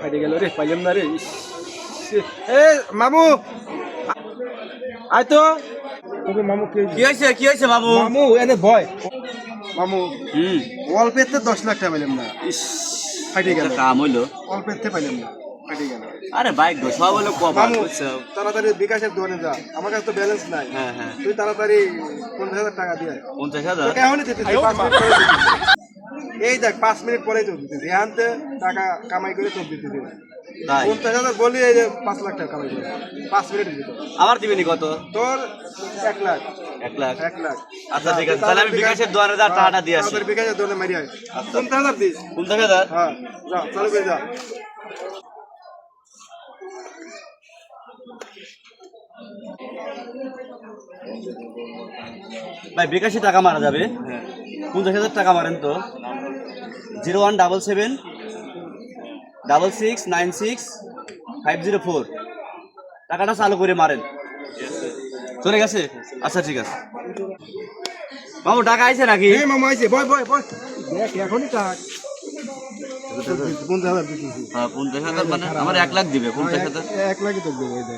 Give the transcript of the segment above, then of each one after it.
ফাইটে গেল রে পাইলাম না রে এ মামু আয় তো মামু কে হয়েছে কি হয়েছে বাবু মামু এনে ভয় মামু হুম অল্পেতে দশ লাখ টাকা পাইলাম না। ইস ফাইটে গেল কাম হইল। অল্পেতে পাইলাম না। আরে বাইক গো সব হলো বুঝছ? তাড়াতাড়ি বিকাশের দোকানে যা। আমার কাছে তো ব্যালেন্স নাই। হ্যাঁ হ্যাঁ। তুই তাড়াতাড়ি পঞ্চাশ হাজার টাকা দিয়ে। পঞ্চাশ হাজার? এখনই দিতেছি। এই দেখ পাঁচ মিনিট পরেই তোর দিতেছি এখানতে টাকা কামাই করে তোর দিতেছি তাই? পঞ্চাশ হাজার বলি এই যে পাঁচ লাখ টাকা কামাই করে। পাঁচ মিনিট দিতে আবার দিবেনি কত? তোর এক লাখ। এক লাখ? এক লাখ। আচ্ছা ঠিক আছে তাহলে আমি বিকাশের দোকানে যা টাকাটা দিয়ে আসি। বিকাশের দোকানে মারি আয়। পঞ্চাশ হাজার দিস। পঞ্চাশ হাজার? হ্যাঁ যা চালু করে যা। ভাই বিকাশে টাকা মারা যাবে। পঞ্চাশ হাজার টাকা মারেন তো। Zero one double seven double six nine six five zero four. টাকাটা চালু করে মারেন। চলে গেছে? আচ্ছা ঠিক আছে। মামু টাকা আইছে নাকি? মামা আইছে। বয় বয় বয়। দেখ এখনই টাক। হ্যাঁ, মানে আমার এক লাখ দিবে হাজার। এক দেবে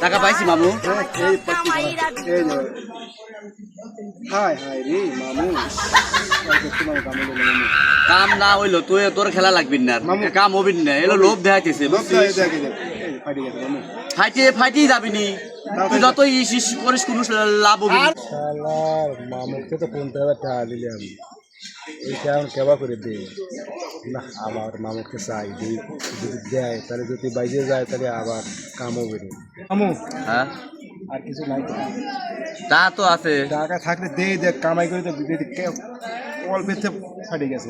টাকা পাইছি মামু। কাম না হইল তুই তোর খেলা লাগবি না কাম হবি না এলো লোভ দেখাইতেছে ফাইটে ফাইটে যাবি নি তুই মামুকে তো দে। আবার মামুকে চাই যদি দেয় তাহলে যদি বাইরে যায় তাহলে আবার কামও বেরো আর কিছু নাই। তা তো আছে। টাকা থাকলে দেখ কামাই করে তো দিদি অল্পেতে ফাটি গেছে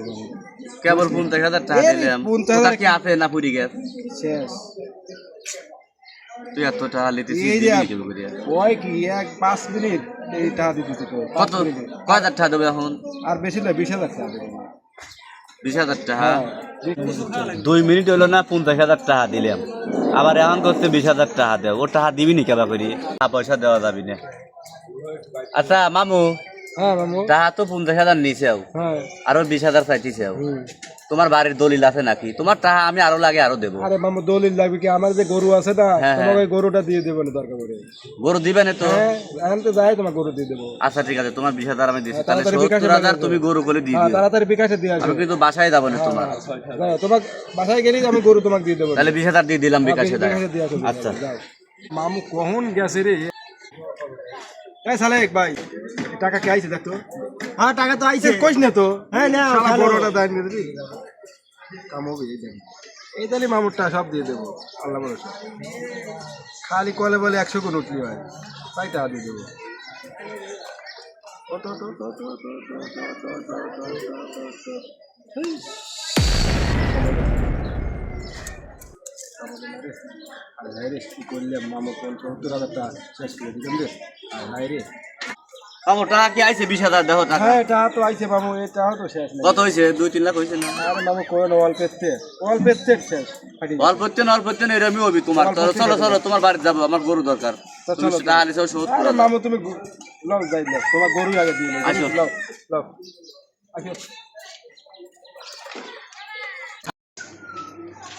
কেবল পঞ্চাশ হাজার টাকা এই দিলাম। পঞ্চাশ হাজার- কি আছে না পুরি গেছ? শেষ। তুই এত টাকা লিতেছিস ওই কি এক পাঁচ মিনিট এই টাকা দিতেছে কত। কয় হাজার টাকা দেবে এখন? আর বেশি না বিশ হাজার টাকা দেবে। বিশ হাজার টাকা? হ্যাঁ দুই মিনিট হলো না পঞ্চাশ হাজার টাকা দিলাম। আবার এমন করতে বিশ হাজার টাকা দেব ও টাকা দিবি নি কেবা করি? পয়সা দেওয়া যাবি না। আচ্ছা মামু হ্যাঁ মামু। টাকা তো পঞ্চাশ হাজার নিছে হ্যাঁ। আরও বিশ হাজার চাইতেছেও হুম। তোমার বাড়ির দলিল আছে নাকি? তোমার টাকা আমি আরও লাগে আরও দেবো। আরে মামু দলিল লাগবে কি? আমার যে গরু আছে না হ্যাঁ, হ্যাঁ। ওই গরুটা দিয়ে দেবো না দরকার পড়ে। গরু দিবে না তো? হ্যাঁ এখন তো যাই তোমার গরু দিয়ে দেবো। আচ্ছা ঠিক আছে তোমার বিশ হাজার আমি দিচ্ছি তাহলে সত্তর হাজার তুমি। গরু করে দিয়ে দিও। তাড়াতাড়ি বিকাশে দিয়ে আসো আমি কিন্তু বাসায় যাব না তোমার। তোমার বাসায় গেলেই আমি গরু তোমাকে দিয়ে দেবো। তাহলে বিশ হাজার দিয়ে দিলাম বিকাশে আচ্ছা। মামু কখন গেছে রে? এই সালেক ভাই টাকা কে আইছে দেখতো আমার টাকা তো আইছে কইস না তো হ্যাঁ না বড়টা দান করে দিলি কাম হবে এই দেন এই তাহলে মামুরটা সব দিয়ে দেবো আল্লাহ ভরসা খালি কলে বলে একশো করে উঠলি হয় তাই টাকা দিয়ে দেবো আরে ভাই রে কি করলে মামু পঞ্চাশ হাজার টাকা শেষ করে দিলাম রে আর ভাই রে মামু টাকা কি আইছে? বিশ হাজার দেখো টাকা। হ্যাঁ এটা তো আইছে মামু এটাও তো শেষ কত দুই তিন লাখ হয়েছে না? আরে মামু কোন অল্পের তেল শেষ। ফাটি গেছে। না এরমই হবি তোমার। চলো চলো চলো তোমার বাড়ি যাব আমার গরু দরকার। তুমি চলো। টাকা নিছো শোধ আরে করে মামু তুমি লও যাই লও তোমার গরু আগে দিয়ে আসো। লও লও। আসো।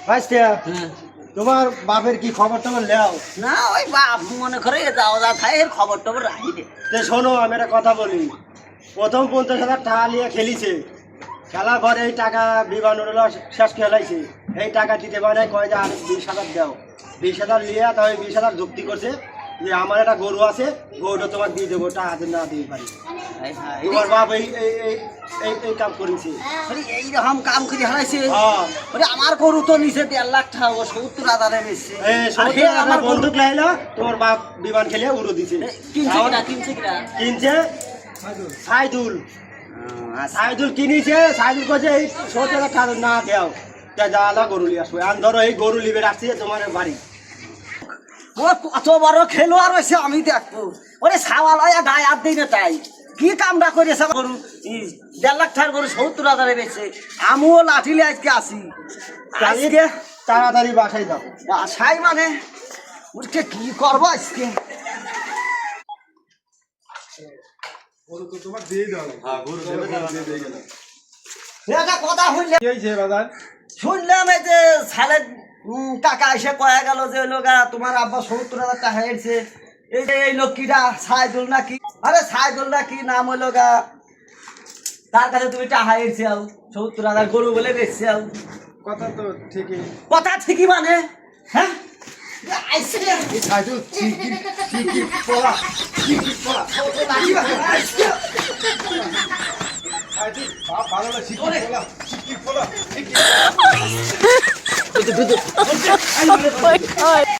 ভাইস্তিয়া হ্যাঁ। তোমার বাপের কি খবর টবর লেও? না ওই বাপ মনে করে যাও যা থাকে এর খবর টবর রাখি দে। তে শোনো, আমি একটা কথা বলি। প্রথম পঞ্চাশ হাজার টাকা নিয়ে খেলিছে। খেলা ঘরে এই টাকা বিমান শেষ খেলাইছে এই টাকা দিতে পারে কয় যে আর বিশ হাজার দাও। বিশ হাজার নিয়ে তাহলে বিশ হাজার যুক্তি করছে। যে আমার একটা গরু আছে গরুটা তোমাকে দিয়ে দেবো টাকা না দিয়ে পারি। তোমার বাপ এই কাম করেছে। আরে এইরকম কাম করে হারাইছে? হ্যাঁ। আমার গরু তো নিচে দেড় লাখ টাকা সত্তর হাজারে বেচছে এই আর সত্যি হে আমার আমার বন্দুক লাইলো তোমার বাপ বিমান খেলে উড়ো দিছে। কিনছে এখন কিনা কিনছে কিনা? কিনছে সাইদুল। সাইদুল। কিনেছে সাইদুল কাছে এই সত্তর হাজার না দেও। তা জ্বালা গরু লিয়ে আসবে। আর ধরো এই গরু লিবে রাখছি তোমার বাড়ি। ও কত বড় খেলোয়াড় হয়েছে আমি দেখব। ওরে সাওয়াল হয় গায়ে হাত দিই না তাই। কি কামটা করেছে গরু? দেড় লাখ টাকার গরু সত্তর হাজারে বেচছে আমিও লাঠিলে আজকে আসি। আজকে তাড়াতাড়ি বাসায় যাও। বাসায় মানে? উঠকে কি করব আজকে? একটা কথা শুনলে কি হয়েছে বাজার শুনলাম এই যে সালে টাকা এসে কয়া গেল যে লোকা তোমার আব্বা সত্তর হাজার টাকা এসেছে এই যে এই লোকটিটা সাইদুল নাকি? আরে সাইদুল নাকি? নাম হলো গা তার কাছে তুমি টাকা এসেছে আও সত্তর হাজার গরু বলে বেচছে আও। কথা তো ঠিকই। কথা ঠিকই মানে? হ্যাঁ? সাইদুল ঠিকই ঠিকই পড়া ঠিকই পড়া? সাইদুল ভালো না পড়া। ঠিকই পড়া ঠিকই